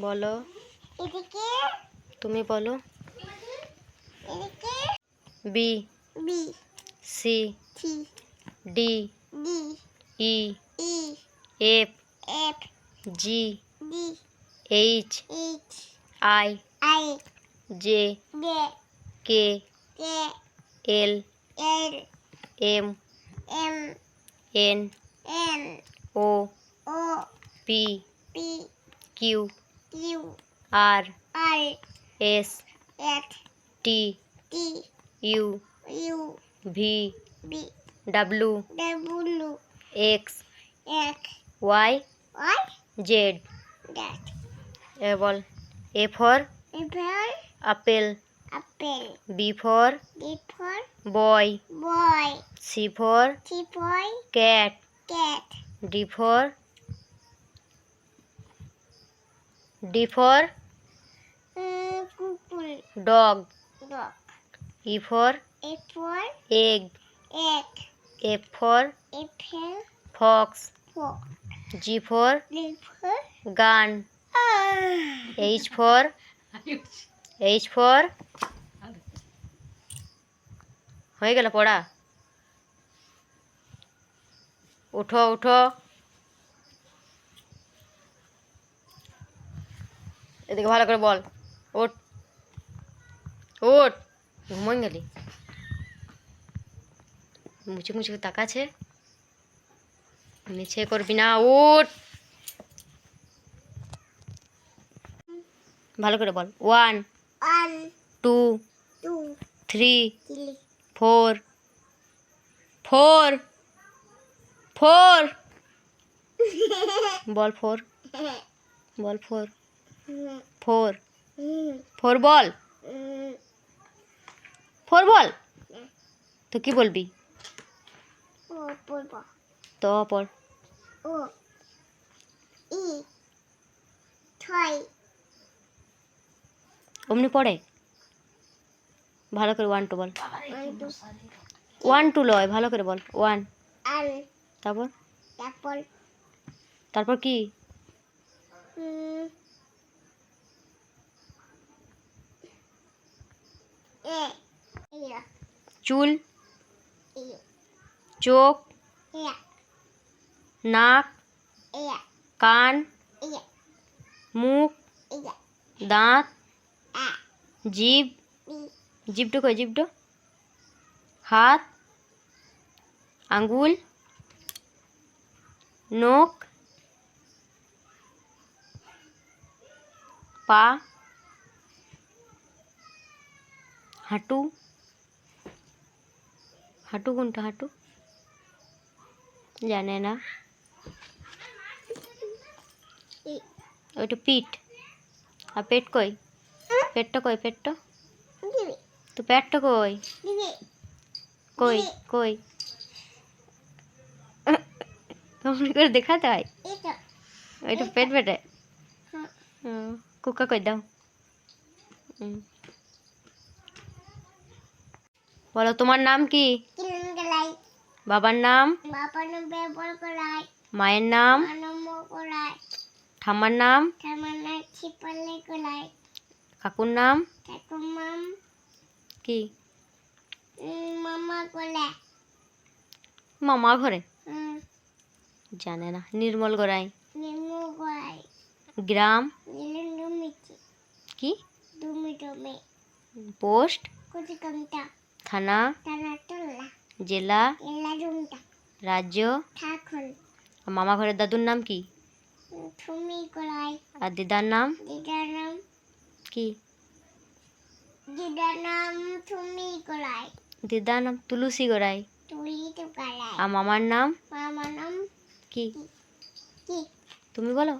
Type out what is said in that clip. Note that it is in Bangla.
বলো। এদিকে। তুমি বলো। এদিকে। B. B. C. C D. D E. E. F. F. G. D H. H. I. I. J. J. K. K. L. L. M. M. N. N. O. O. P. P. Q. Q R R S S T T U U V B W W X X Y Y Z that A ball A for এবার apple apple B for D for boy boy C for C for cat cat D for D for dog E for egg F for fox G for gun H for H for হয়ে গেল পড়া। উঠো উঠো। এদিকে ভালো করে বল। ওট ওট ঘুমোই গেলি? মুছে মুছে তাকাছে নিচে করবি না উঠ ভালো করে বল। One two three four four four. বল ফোর। বল ফোর। ফোর। ফোর বল। ফোর বল? তো কি বলবি? তো ই অমনি পড়ে? ভালো করে ওয়ান টু বল। ওয়ান টু লয় ভালো করে বল। ওয়ান তারপর? তারপর? কি? চুল ইয়া চোখ ইয়া নাক ইয়া কান ইয়া মুখ ইয়া দাঁত আ জিভ ই জিভটো কই জিভটো হাত আঙ্গুল নখ পা হাঁটু? হাঁটু কোনটা হাঁটু? জানে না। ওইটা পিঠ। আর পেট কই? পেটটা কই পেটটা? তো পেটটা কই? কই কই? অমনি করে দেখাতে হয়? ওইটা পেট পেটে হ্যাঁ। কুকা কই দাও। হুম। বলো তোমার নাম কি? বাবার নাম? মায়ের নাম? ঠাম্মার নাম? কাকুর নাম? কি? মামা ঘরে? জানে না। নির্মল গড়াই। গ্রাম? কি? পোস্ট? থানা? জেলা? রাজ্য? আর মামা ঘরের দাদুর নাম কি? আর দিদার নাম? কি? দিদার নাম তুলসী গড়াই। আর মামার নাম? কি? তুমি বলো।